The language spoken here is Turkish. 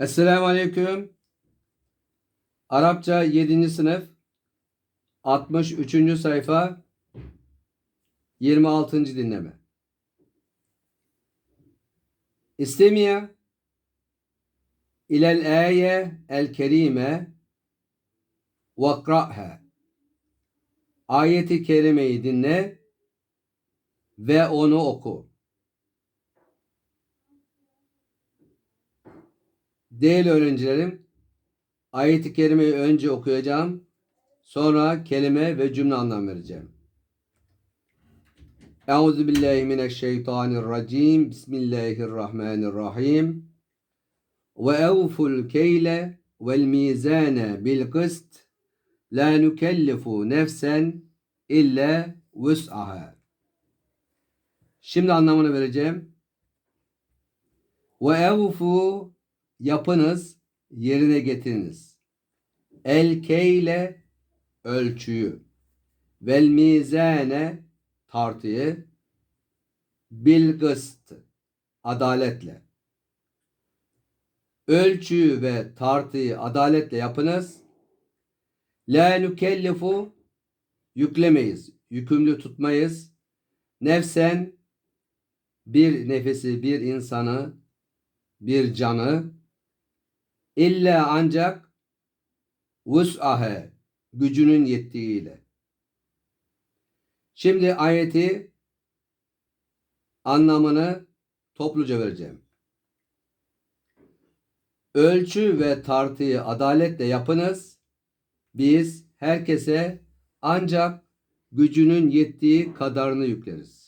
Esselamu Aleyküm. Arapça 7. sınıf 63. sayfa 26. dinleme. İstemiye ilel aye el kerime vakra'ha. Ayeti kerimeyi dinle ve onu oku. Değerli öğrencilerim, ayet-i kerimeyi önce okuyacağım. Sonra kelime ve cümle anlam vereceğim. Euzu billahi mineşşeytanirracim. Bismillahirrahmanirrahim. Ve evful keyle vel mizane bil kıst. La nukellifu nefsen illa vus'aha. Şimdi anlamını vereceğim. Ve evfu yapınız, yerine getiriniz. El keyle ölçüyü. Vel mizane tartıyı. Bil gıst adaletle. Ölçüyü ve tartıyı adaletle yapınız. La nukellifu yüklemeyiz, yükümlü tutmayız. Nefsen bir nefesi, bir insanı, bir canı İlla ancak vus'ahe gücünün yettiğiyle. Şimdi ayeti anlamını topluca vereceğim. Ölçü ve tartıyı adaletle yapınız. Biz herkese ancak gücünün yettiği kadarını yükleriz.